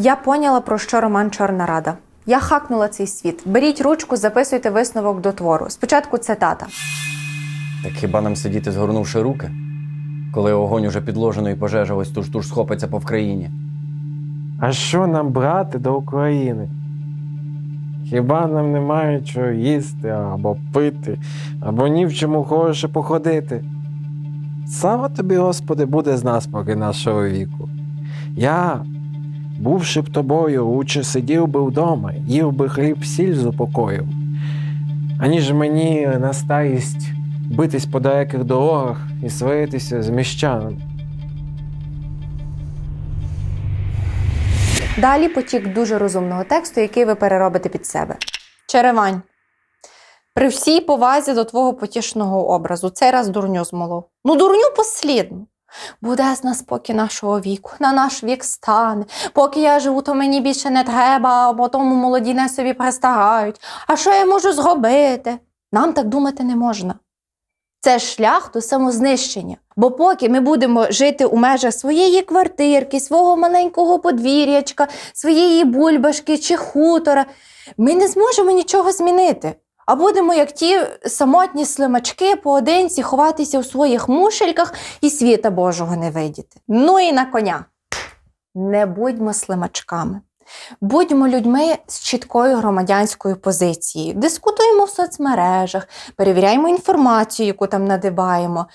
Я поняла, про що роман Чорна Рада. Я хакнула цей світ. Беріть ручку, записуйте висновок до твору. Спочатку цитата. Так хіба нам сидіти, згорнувши руки, коли огонь уже підложено і пожежа ось туж-туж схопиться по Вкраїні? А що нам брати до України? Хіба нам немає чого їсти або пити, або ні в чому хороше походити? Слава тобі, Господи, буде з нас поки нашого віку. Я, бувши б тобою, лучше сидів би вдома, їв би хліб сіль з упокоїв, аніж мені на старість битись по далеких дорогах і сваритися з міщанами. Далі потік дуже розумного тексту, який ви переробите під себе. Черевань. При всій повазі до твого потішного образу, цей раз дурню змолов. Ну, дурню послідну. Буде з нас поки нашого віку, на наш вік стане. Поки я живу, то мені більше не треба, бо тому молоді не собі пристагають. А що я можу зробити? Нам так думати не можна. Це шлях до самознищення. Бо поки ми будемо жити у межах своєї квартирки, свого маленького подвір'ячка, своєї бульбашки чи хутора, ми не зможемо нічого змінити. А будемо, як ті самотні слимачки, поодинці ховатися у своїх мушельках і світа Божого не видіти. Ну і на коня. Не будьмо слимачками. Будьмо людьми з чіткою громадянською позицією. Дискутуємо в соцмережах, перевіряємо інформацію, яку там надибаємо,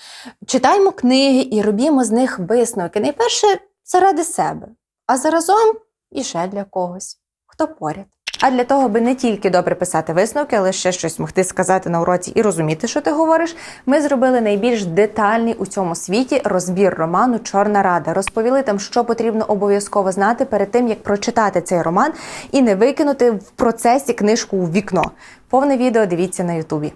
читаємо книги і робімо з них висновки. Найперше заради себе, а заразом і ще для когось, хто поряд. А для того, аби не тільки добре писати висновки, але ще щось могти сказати на уроці і розуміти, що ти говориш, ми зробили найбільш детальний у цьому світі розбір роману Чорна Рада. Розповіли там, що потрібно обов'язково знати перед тим, як прочитати цей роман і не викинути в процесі книжку у вікно. Повне відео дивіться на Ютубі.